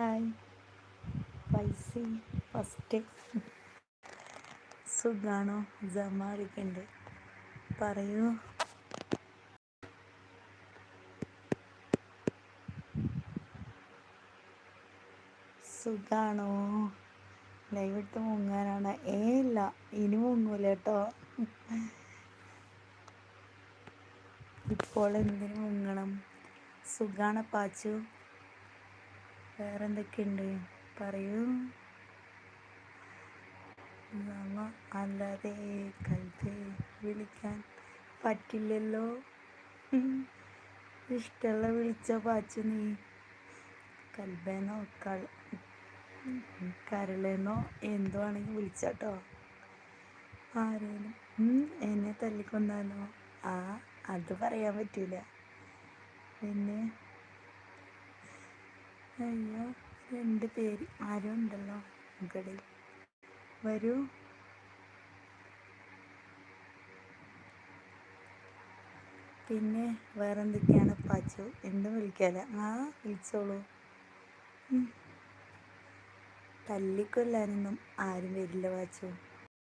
Hi പൈസ first സുഖാണോ? ജമാറിക്കുണ്ട് പറയൂ. സുഖാണോ? ലൈവിട്ട് മുങ്ങാനാണ്. ഏ ഇല്ല. ഇനി മുങ്ങൂല കേട്ടോ. ഇപ്പോൾ എന്തിനു മുങ്ങണം? സുഖാണ് പാച്ചു. വേറെന്തൊക്കെയുണ്ട്? പറയൂ. നമ്മ അല്ലാതെ കൽത്തെ വിളിക്കാൻ പറ്റില്ലല്ലോ. ഇഷ്ടമുള്ള വിളിച്ച പാച്ചു നീ. കൽബേനോ കൾ കരളെന്നോ എന്തോ ആണെങ്കിൽ വിളിച്ചാട്ടോ. ആരേലും എന്നെ തല്ലിക്കൊന്നാലോ ആ അത് പറയാൻ പറ്റൂല. പിന്നെ? അയ്യോ രണ്ട് പേര്. ആരും ഉണ്ടല്ലോ മുകളിൽ. വരൂ. പിന്നെ വേറെന്തൊക്കെയാണ്? പാച്ചു എന്തും വിളിക്കാല ആ വിളിച്ചോളൂ. തല്ലിക്കൊല്ലാനൊന്നും ആരും വരില്ല പാച്ചു.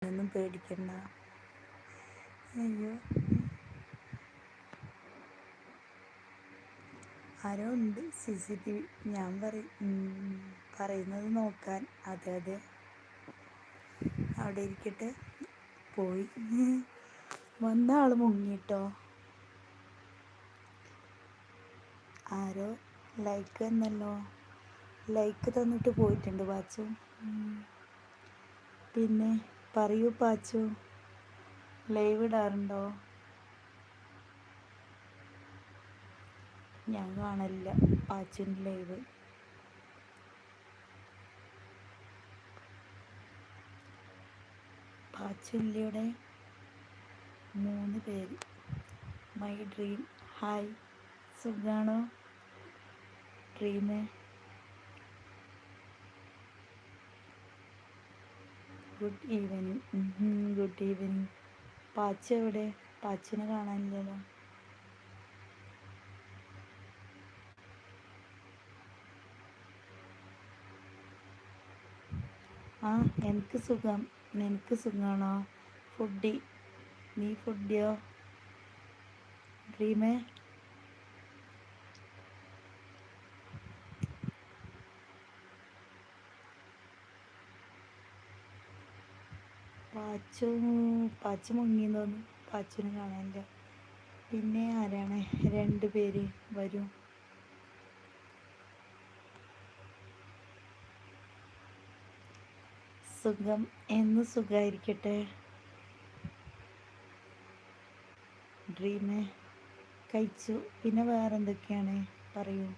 ഒന്നും പേടിക്കണ്ട. അയ്യോ. ആരോ ഉണ്ട് സി സി ടി വി ഞാൻ പറയും പറയുന്നത് നോക്കാൻ. അതെ അതെ. അവിടെ ഇരിക്കട്ടെ. പോയി. വന്ന ആൾ മുങ്ങിട്ടോ? ആരോ ലൈക്ക് എന്നല്ലോ ലൈക്ക് തന്നിട്ട് പോയിട്ടുണ്ട് പാച്ചു. പിന്നെ പറയൂ പാച്ചു. ലൈവ് ഇടാറുണ്ടോ? ഞാൻ കാണലില്ല പാച്ചിന്റെ ലൈവ്. പാച്ചുല്ലിയുടെ മൂന്ന് പേര്. മൈ ഡ്രീം ഹായ് സുഖാണോ? Dream good evening good evening Pacha എവിടെ? പാച്ചിനെ കാണാനില്ലല്ലോ. ആ എനിക്ക് സുഖം. നിനക്ക് സുഖമാണോ ഫുഡി. നീ ഫുഡിയോ? ഡ്രീമേ പാച്ചു പാച്ചു മുങ്ങിന്ന് തോന്നുന്നു. പാച്ചുവിനെ കാണാനില്ല. പിന്നെ ആരാണ്? രണ്ട് പേര് വരും. സുഖം എന്ന് സുഖമായിരിക്കട്ടെ ഡ്രീമ് കഴിച്ചു. പിന്നെ വേറെ എന്തൊക്കെയാണ് പറയൂ.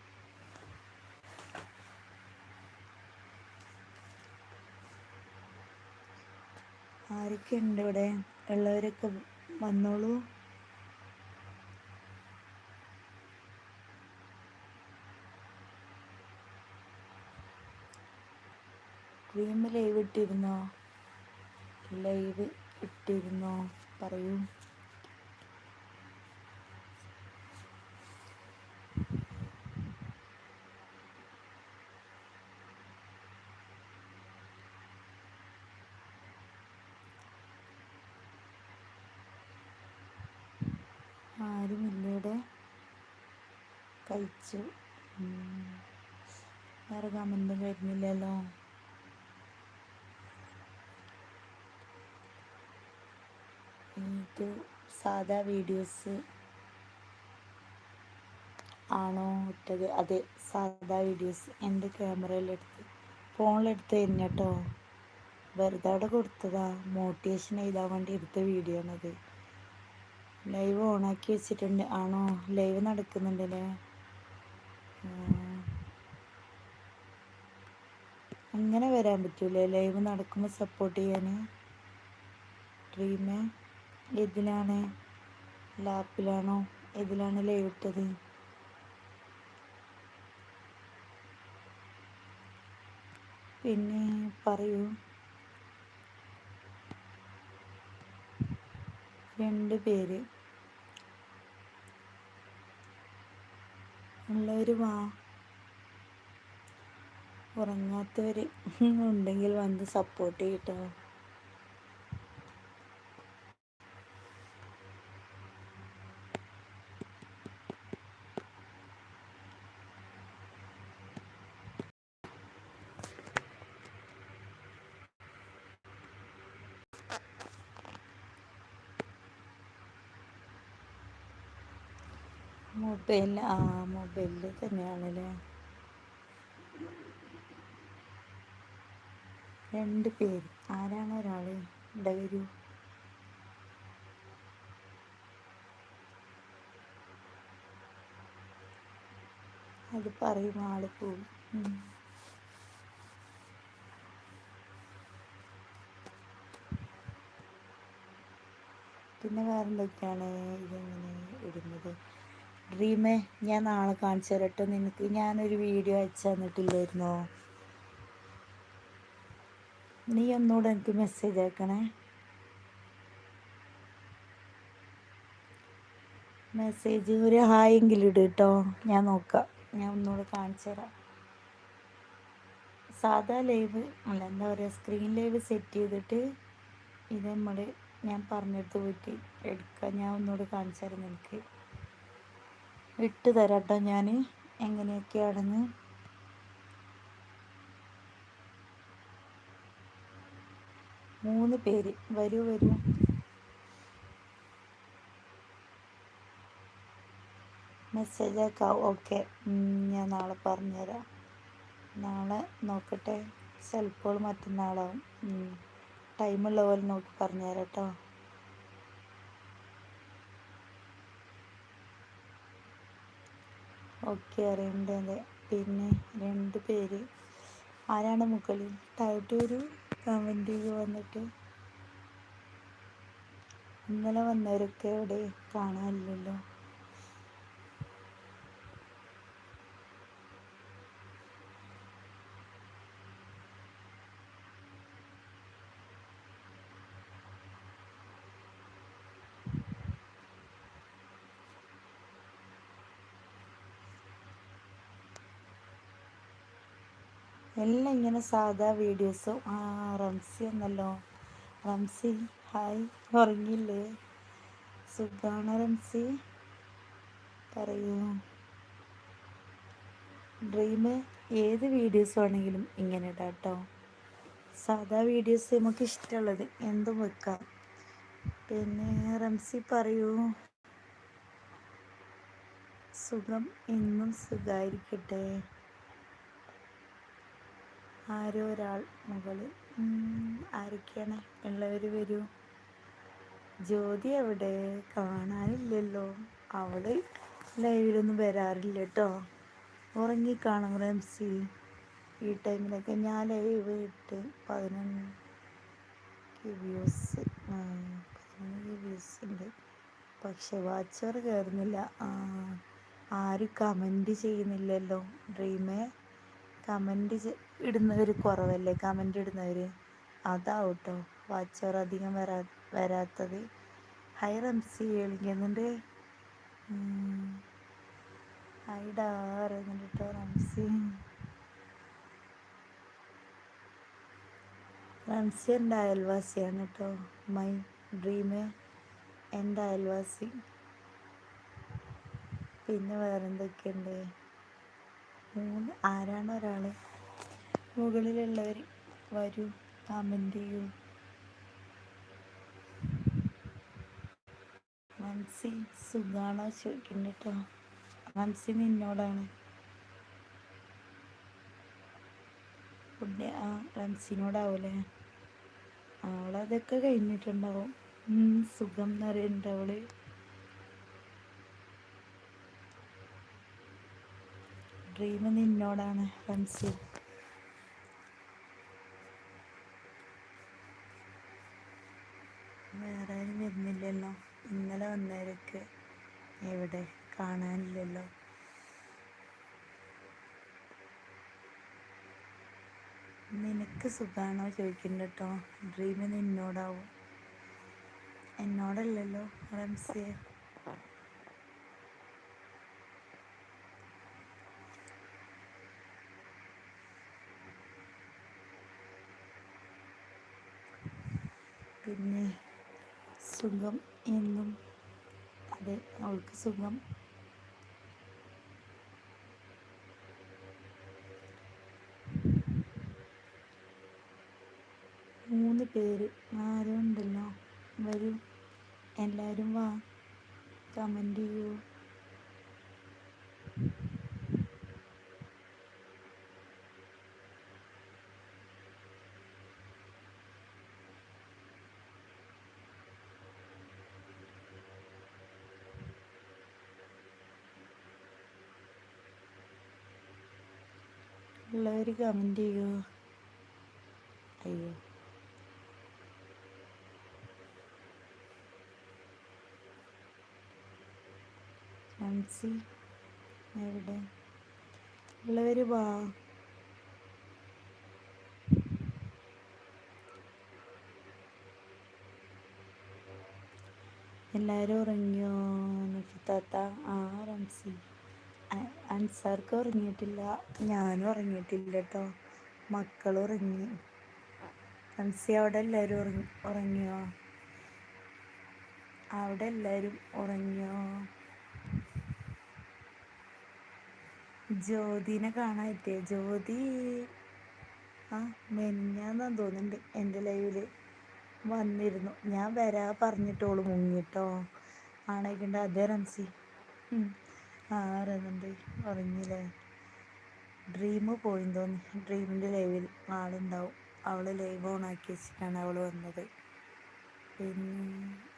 ആരൊക്കെ ഉണ്ട് ഇവിടെ? ഉള്ളവരൊക്കെ വന്നോളൂ. ഡ്രീം ലൈവ് ഇട്ടിരുന്നോ? ലൈവ് ഇട്ടിരുന്നോ? പറയൂ. ആരുമില്ലയുടെ കഴിച്ചു. വേറെ കമന്റും വരുന്നില്ലല്ലോ. ഇത് സാധാ വീഡിയോസ് ആണോ ഇട്ടത്? അതെ സാധാ വീഡിയോസ്. എന്റെ ക്യാമറയിലെടുത്ത് ഫോണിലെടുത്ത് തന്നെ കേട്ടോ വെറുതെ അവിടെ കൊടുത്തതാ. മോട്ടിവേഷൻ എഴുതാൻ വേണ്ടി എടുത്ത വീഡിയോ ആണത്. ലൈവ് ഓണാക്കി വെച്ചിട്ടുണ്ട്. ആണോ? ലൈവ് നടക്കുന്നുണ്ടല്ലേ അങ്ങനെ വരാൻ പറ്റൂലേ? ലൈവ് നടക്കുമ്പോൾ സപ്പോർട്ട് ചെയ്യാൻ ഡ്രീമേ? ഏതിലാണ് ലാപ്പിലാണോ? എതിലാണ് ലൈവ് ഇട്ടത്? പിന്നെ പറയൂ. രണ്ട് പേര്. ഉള്ളവർ വാ. ഉറങ്ങാത്തവർ ഉണ്ടെങ്കിൽ വന്ന് സപ്പോർട്ട് ചെയ്യട്ടോ. മൊബൈൽ ആ മൊബൈലിൽ തന്നെയാണല്ലേ. രണ്ട് പേര്. ആരാണ് ഒരാൾ ഇവിടെ വരൂ. അത് പറയും ആൾ പോവും. പിന്നെ വേറെന്തൊക്കെയാണ് ഇതെങ്ങനെ ഇടുന്നത്? ഡ്രീമേ ഞാൻ നാളെ കാണിച്ചു തരട്ടെ നിനക്ക് ഞാനൊരു വീഡിയോ അയച്ചു തന്നിട്ടില്ലായിരുന്നോ? നീ ഒന്നുകൂടെ എനിക്ക് മെസ്സേജ് അയക്കണേ. മെസ്സേജ് ഒരു ഹായ് എങ്കിലും ഇട് കേട്ടോ ഞാൻ നോക്കാം. ഞാൻ ഒന്നുകൂടെ കാണിച്ചു തരാം സാധാ ലൈവ് അല്ല എന്താ പറയുക സ്ക്രീൻ ലൈവ് സെറ്റ് ചെയ്തിട്ട് ഇത് നമ്മൾ ഞാൻ പറഞ്ഞെടുത്ത് പോയിട്ട് എടുക്കാം. ഞാൻ ഒന്നുകൂടെ കാണിച്ചു തരാം നിനക്ക്. ഇട്ട് തരാം കേട്ടോ ഞാൻ എങ്ങനെയൊക്കെയാണെന്ന് മൂന്ന് പേര്. വരൂ വരൂ. മെസ്സേജ് ആക്കാം ഓക്കെ ഞാൻ നാളെ പറഞ്ഞുതരാം. നാളെ നോക്കട്ടെ. ചിലപ്പോൾ മറ്റന്നാളാവും. ടൈമുള്ള പോലെ നോക്കി പറഞ്ഞുതരാം കേട്ടോ. ഓക്കെ അറിയണ്ടേ പിന്നെ രണ്ട് പേര്. ആരാണ് മുകളിൽ? താഴോട്ട് ഒരു കമന്റ് വന്നിട്ട്. ഇന്നലെ വന്നവരൊക്കെ ഇവിടെ കാണാനില്ലല്ലോ. എല്ലാം ഇങ്ങനെ സാധാ വീഡിയോസും ആ റംസി എന്നല്ലോ. റംസി ഹായ് ഉറങ്ങില്ലേ സുഖാണ് റംസി? പറയൂ. ഡ്രീം ഏത് വീഡിയോസ് ആണെങ്കിലും ഇങ്ങനെ ഇടാം കേട്ടോ. സാധാ വീഡിയോസ് നമുക്ക് ഇഷ്ടമുള്ളത് എന്തും വെക്കാം. പിന്നെ റംസി പറയൂ. സുഖം എന്നും സുഖമായിരിക്കട്ടെ ആരോ ഒരാൾ മുകളിൽ. ആരൊക്കെയാണ്? ഉള്ളവർ വരൂ. ജ്യോതി എവിടെ കാണാനില്ലല്ലോ. അവൾ ലൈവിലൊന്നും വരാറില്ല കേട്ടോ. ഉറങ്ങിക്കാണും റംസി. ഈ ടൈമിലൊക്കെ ഞാൻ ലൈവ് ഇട്ട് പതിനൊന്ന് വ്യൂസ് പതിനൊന്ന് വ്യൂസ് ഉണ്ട്. പക്ഷെ വാച്ചർ കയറുന്നില്ല ആരും കമന്റ് ചെയ്യുന്നില്ലല്ലോ. ഡ്രീമേ കമന്റ് ഇടുന്നവർ കുറവല്ലേ? കമന്റ് ഇടുന്നവർ അതാവും കേട്ടോ വാച്ചർ അധികം വരാ വരാത്തത്. ഹൈ റംസി വിളിക്കുന്നുണ്ട് ഹൈഡാ പറയുന്നുണ്ട് കേട്ടോ റംസി റംസി എന്റെ അയൽവാസിയാണ് കേട്ടോ. മൈ ഡ്രീം എന്റെ അയൽവാസി. പിന്നെ വേറെന്തൊക്കെയുണ്ട്? മൂന്ന്. ആരാണ് ഒരാൾ മുകളിലുള്ളവർ വരൂ. കമന്റ് ചെയ്യൂ. മൻസി സുഖാണോ? ചോദിക്കുന്നു കേട്ടോ മൻസി നിന്നോടാണ്. ഫുഡ് ആ റംസിനോടാവൂലേ? അവളതൊക്കെ കഴിഞ്ഞിട്ടുണ്ടാവും. സുഖം എന്ന് പറയുന്നുണ്ട് അവൾ ഡ്രീം നിന്നോടാണ് ഫ്രണ്ട്സ് വേറെ ആരും വരുന്നില്ലല്ലോ. ഇന്നലെ വന്നവരൊക്കെ എവിടെ? കാണാനില്ലല്ലോ. നിനക്ക് സുഖാണോ? ചോദിക്കുന്നുണ്ട് കേട്ടോ ഡ്രീം നിന്നോടാവും. എന്നോടല്ലല്ലോ റംസിയെ പിന്നെ സുഖം എന്നും. അതെ അവൾക്ക് സുഖം. മൂന്ന് പേര് ആരും ഉണ്ടല്ലോ വരൂ എല്ലാവരും വാ കമന്റ് ചെയ്യൂ ഉള്ളവർ കമന്റ് ചെയ്യൂ അയ്യോ. ആൻസി എവിടെ? ഉള്ളവർ വാ. എല്ലാവരും ഉറങ്ങിയോ? നിഫിത്താത്ത ആ റംസി അൻസാർക്ക് ഉറങ്ങിയിട്ടില്ല. ഞാനും ഉറങ്ങിയിട്ടില്ല കേട്ടോ മക്കൾ ഉറങ്ങി. അൻസി അവിടെ എല്ലാവരും ഉറങ്ങി ഉറങ്ങിയോ? അവിടെ എല്ലാവരും ഉറങ്ങിയോ? ജ്യോതിനെ കാണാൻ ജ്യോതി. ആ മെനിഞ്ഞാന്ന് തോന്നുന്നുണ്ട് എന്റെ ലൈവിൽ വന്നിരുന്നു. ഞാൻ വരാ പറഞ്ഞിട്ടോളൂ മുങ്ങിട്ടോ. ആണേക്കണ്ട അതേ റംസി ആരെന്നുണ്ട് ഉറങ്ങിയില്ലേ ഡ്രീം പോയി തോന്നി ഡ്രീമിന്റെ ലൈവിൽ ആളുണ്ടാവും. അവൾ ലൈവ് ഓൺ ആക്കി വെച്ചിട്ടാണ് അവൾ വന്നത്. പിന്നെ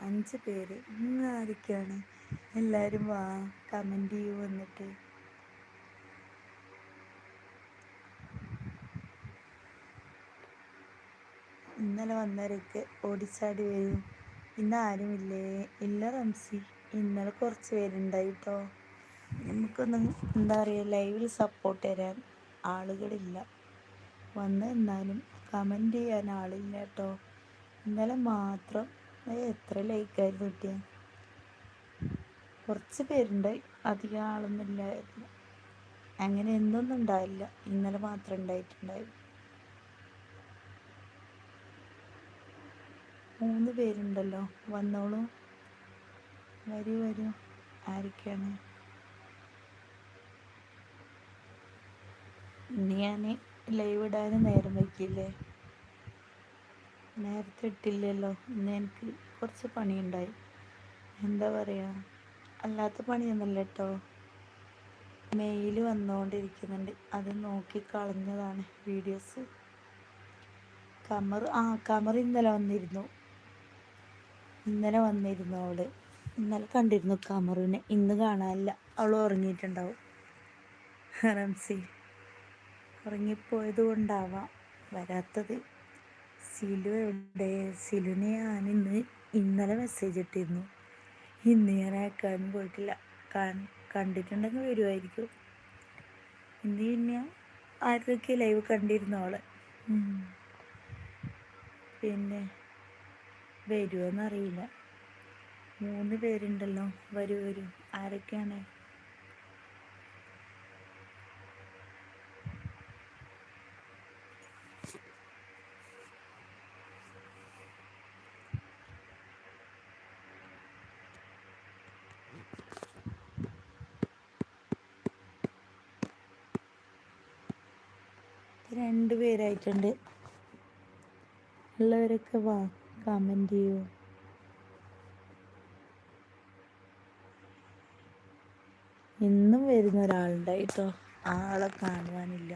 അഞ്ച് പേര്. ഇന്ന് ആരൊക്കെയാണ്? എല്ലാവരും വാ. കമന്റ് ചെയ്യൂ വന്നിട്ട്. ഇന്നലെ വന്നവരൊക്കെ ഓടിച്ചാടി വരും. ഇന്ന് ആരുമില്ലേ? ഇല്ല റംസി. ഇന്നലെ കുറച്ച് പേരുണ്ടായി കേട്ടോ നമുക്കൊന്നും എന്താ പറയുക ലൈവിൽ സപ്പോർട്ട് തരാൻ ആളുകളില്ല. വന്ന് എന്നാലും കമന്റ് ചെയ്യാൻ ആളില്ല കേട്ടോ. ഇന്നലെ മാത്രം എത്ര ലൈക്കായിരുന്നു കിട്ടിയ? കുറച്ച് പേരുണ്ട് അധികം ആളൊന്നും ഇല്ലായിരുന്നു അങ്ങനെ എന്നൊന്നും ഉണ്ടായില്ല. ഇന്നലെ മാത്രം ഉണ്ടായിട്ടുണ്ടായിരുന്നു. മൂന്ന് പേരുണ്ടല്ലോ വന്നോളൂ. വരൂ വരൂ. ആരൊക്കെയാണ്? ഇന്ന് ഞാൻ ലൈവ് ഇടാനും നേരം വയ്ക്കില്ലേ നേരത്തെ ഇട്ടില്ലല്ലോ. ഇന്ന് എനിക്ക് കുറച്ച് പണിയുണ്ടായി. എന്താ പറയുക അല്ലാത്ത പണിയൊന്നുമല്ല കേട്ടോ. മെയിൽ വന്നുകൊണ്ടിരിക്കുന്നുണ്ട്. അത് നോക്കി കളഞ്ഞതാണ് വീഡിയോസ് കമർ ആ കമർ ഇന്നലെ വന്നിരുന്നു. ഇന്നലെ വന്നിരുന്നു അവൾ. ഇന്നലെ കണ്ടിരുന്നു കമറിനെ. ഇന്ന് കാണാനില്ല. അവൾ ഉറങ്ങിയിട്ടുണ്ടാവും. റംസി. ഉറങ്ങിപ്പോയത് കൊണ്ടാവാം വരാത്തത്. സിലു എവിടെ? സിലുവിനെ ഞാൻ ഇന്ന് ഇന്നലെ മെസ്സേജ് ഇട്ടിരുന്നു. ഇന്ന് ഞാൻ അയക്കാനും പോയിട്ടില്ല. കണ്ടിട്ടുണ്ടെങ്കിൽ വരുമായിരിക്കും ഇന്ന് പിന്നെ ആരൊക്കെ ലൈവ് കണ്ടിരുന്നു അവളെ? പിന്നെ വരുമോയെന്നറിയില്ല മൂന്ന് പേരുണ്ടല്ലോ. വരൂ വരൂ. ആരൊക്കെയാണ്? രണ്ട് പേരായിട്ടുണ്ട്. ഉള്ളവരൊക്കെ വാ കമന്റ് ചെയ്യൂ. ഇന്നും വരുന്ന ഒരാളുണ്ടായിട്ടോ ആളെ കാണുവാനില്ല.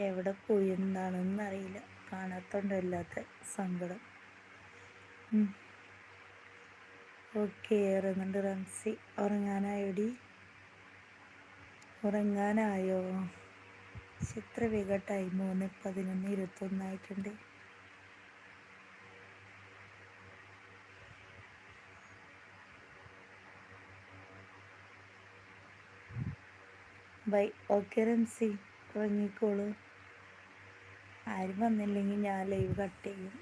എവിടെ പോയി എന്താണെന്ന് അറിയില്ല. കാണാത്തോണ്ടല്ലാത്ത സങ്കടം. ഓക്കെ ഇറങ്ങുന്നുണ്ട് റംസി. ഉറങ്ങാനായോടി? ഉറങ്ങാനായോ? ചിത്ര വേഗ ടൈം മൂന്ന് പതിനൊന്ന് ഇരുപത്തൊന്നായിട്ടുണ്ട് ബൈ. ഓക്കെ റംസി. ഇറങ്ങിക്കോളൂ. ആരും വന്നില്ലെങ്കിൽ ഞാൻ ലൈവ് കട്ട് ചെയ്യും.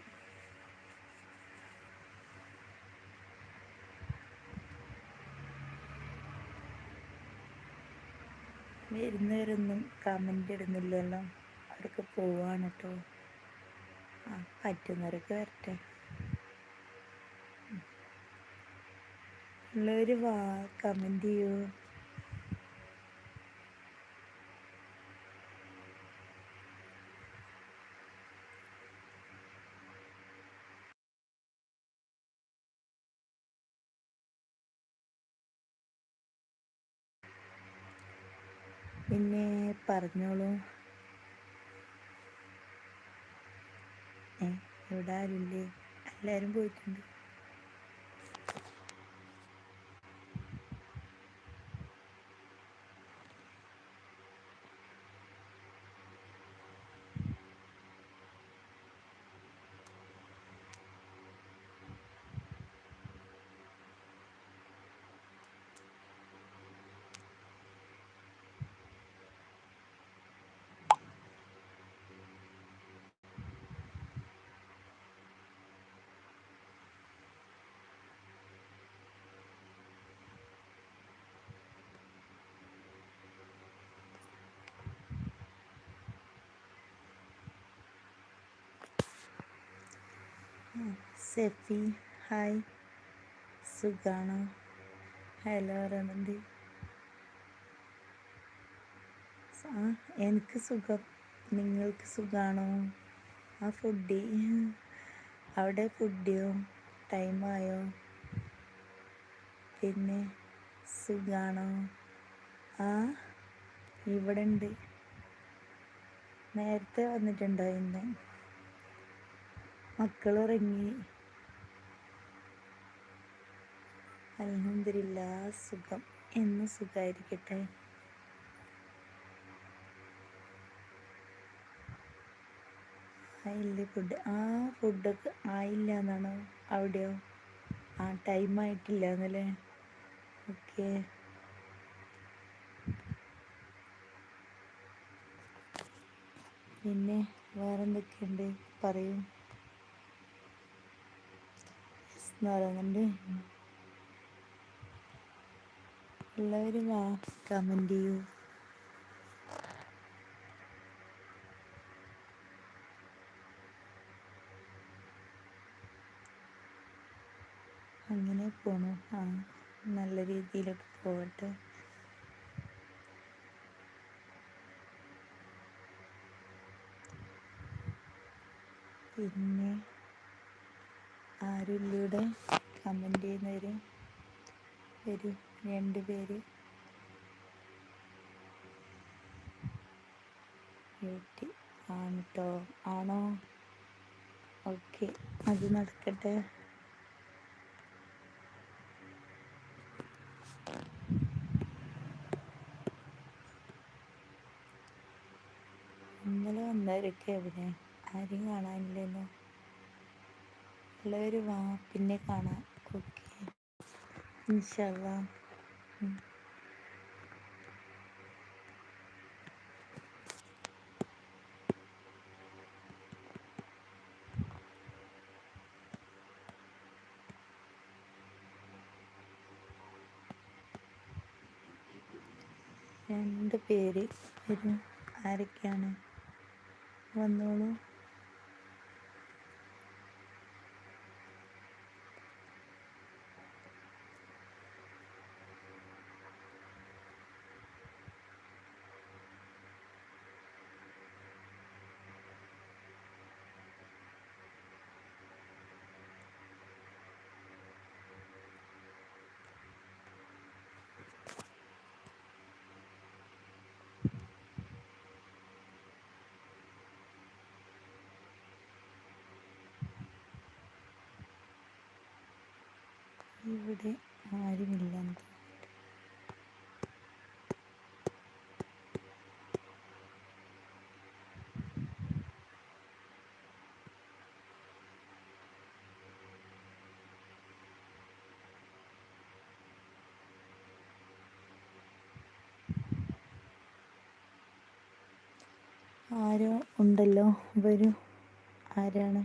വരുന്നവരൊന്നും കമന്റ് ഇടുന്നില്ലല്ലോ. അവരൊക്കെ പോവാണ് കേട്ടോ ആ പറ്റുന്നവരൊക്കെ വരട്ടെ. ഉള്ളവർ വാ കമന്റ് ചെയ്യൂ. പിന്നെ പറഞ്ഞോളൂ. ഏ ഇവിടെ ആരുമില്ലേ എല്ലാവരും പോയിട്ടുണ്ട്. സെഫി ഹായ്. സുഖാണോ? ഹലോ രമന്തി ആ എനിക്ക് സുഖം. നിങ്ങൾക്ക് സുഖാണോ? ആ ഫുഡി അവിടെ ഫുഡിയോ ടൈമായോ പിന്നെ സുഖാണോ? ആ ഇവിടെ ഉണ്ട് നേരത്തെ വന്നിട്ടുണ്ടോ ഇന്ന്? മക്കൾ ഉറങ്ങി അലഹമില്ല സുഖം. എന്ന് സുഖമായിരിക്കട്ടെ ആയില്ലേ ഫുഡ് ആ ഫുഡൊക്കെ ആയില്ല എന്നാണോ അവിടെയോ? ആ ടൈം ആയിട്ടില്ല എന്നല്ലേ ഓക്കെ. പിന്നെ വേറെന്തൊക്കെയുണ്ട്? പറയൂ എന്ന് പറയുന്നുണ്ട് എല്ലാവരും വാ കമന്റ് ചെയ്യൂ. അങ്ങനെ പോണു. ആ നല്ല രീതിയിലൊക്കെ പോകട്ടെ പിന്നെ ആരുമില്ലൂടെ കമന്റ് ചെയ്യുന്നവർ വരും രണ്ട് പേര്. ബ്യൂട്ടി ആണ് കേട്ടോ ആണോ? ഓക്കെ. അത് നടക്കട്ടെ. ഇന്നലെ വന്നവരൊക്കെ എവിടെ? ആരും കാണാനില്ലല്ലോ. ഉള്ളവർ വാ പിന്നെ കാണാം. ഓക്കെ ഇൻഷല്ല രണ്ട് പേര് വരും ആരൊക്കെയാണ് വന്നോളൂ ഇവിടെ ആരുമില്ലെന്ന് ആരോ ഉണ്ടല്ലോ. വരൂ. ആരാണ്?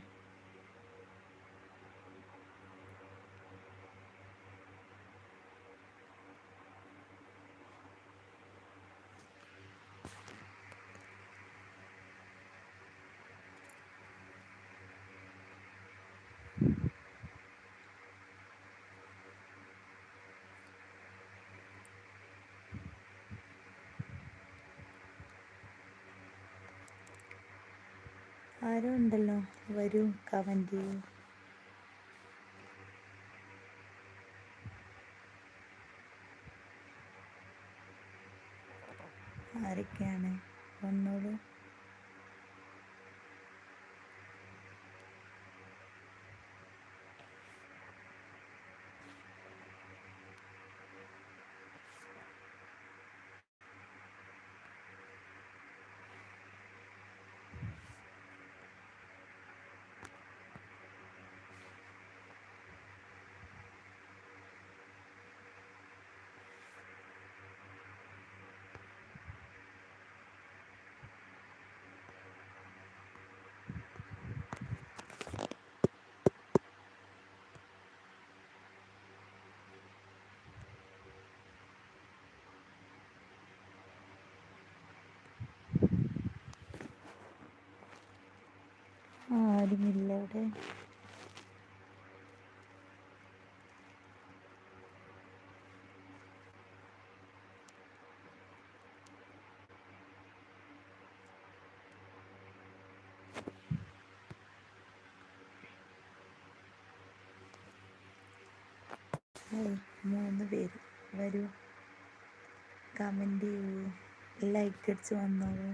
ആരോ ഉണ്ടല്ലോ. വരൂ കമന്റ് ചെയ്യൂ. ആരൊക്കെയാണ്? വന്നോളൂ. ആരുമില്ല ഹായ് മൂന്ന് പേര്. വരൂ. കമന്റ് ചെയ്യൂ. ലൈക്ക് അടിച്ച് വന്നോളൂ.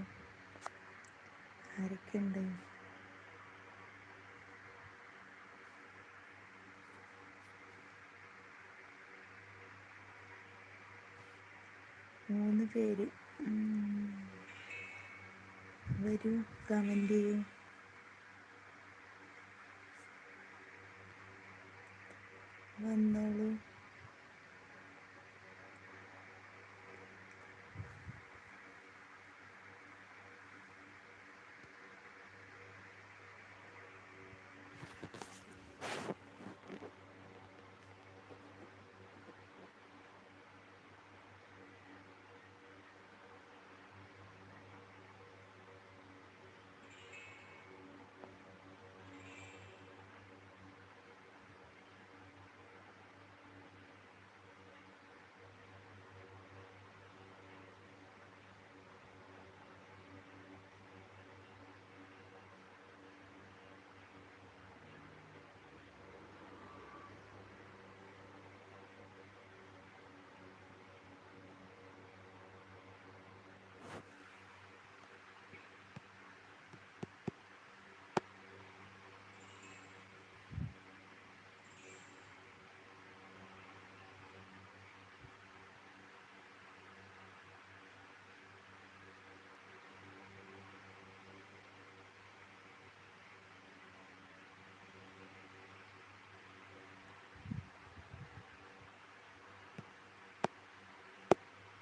ആരൊക്കെയുണ്ട്? മൂന്ന് പേര്. വരൂ കമന്റ് ചെയ്യൂ. വന്നോളൂ.